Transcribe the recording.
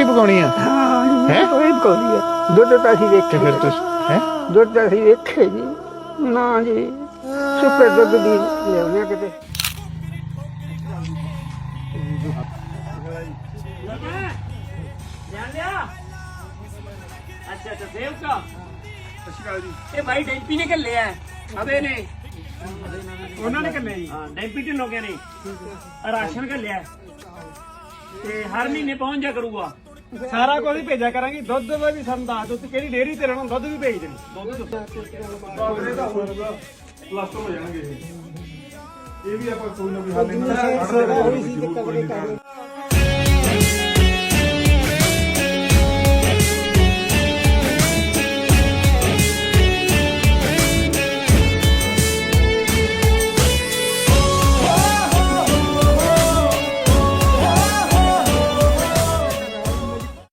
ਰੋਟੀ ਪਕਾਉਣੀ ਆ? ਹਾਂ ਹੈਂ? ਕੋਈ ਕੋਈ ਹੈ ਦੁੱਧ ਤਾਂ ਅਸੀਂ ਤੇ ਵੇਖੇ ਫਿਰ ਤੁਸੀਂ ਹੈ? ਦੁੱਧ ਤਾਂ ਅਸੀਂ ਵੇਖੇ ਜੀ। ਨਾ ਜੀ ਸੁੱਕੇ ਦੁੱਧ ਦੀ ਲਿਆਉਣੇ ਕਿਤੇ। ਜਾਣ ਲਿਆ ਅੱਛਾ ਅੱਛਾ ਸੇਵਕਾ ਇਹ ਭਾਈ ਡੈਂਪੀ ਨੇ ਘੱਲਿਆ ਅਬੇ ਨੇ। ਉਹਨਾਂ ਨੇ ਕੱਲੇ ਜੀ। ਹਾਂ ਡੈਂਪੀ ਢਿੱਲੋਂ ਕੇ ਨੇ। ਰਾਸ਼ਨ ਘੱਲਿਆ। ਤੇ ਹਰ ਮਹੀਨੇ ਪਹੁੰਚ ਜਾ ਕਰੂਗਾ। ਸਾਰਾ ਕੁਝ ਹੀ ਭੇਜਿਆ ਕਰਾਂਗੇ। ਦੁੱਧ ਦਾ ਵੀ ਸਾਨੂੰ ਦੱਸ ਦਿਓ ਤੇ ਕਿਹੜੀ ਡੇਅਰੀ ਤੇ ਰਹਿਣਾ ਦੁੱਧ ਵੀ ਭੇਜ ਦੇਣੀ। ਦੁੱਧ ਪਲੱਸ ਹੋ ਜਾਣਗੇ ਇਹ। ਇਹ ਵੀ ਆਪਾਂ ਕੋਈ ਨਾ ਕੋਈ ਹੱਲ ਇਹਨਾਂ ਦਾ ਕੱਢ ਦੇਣਾ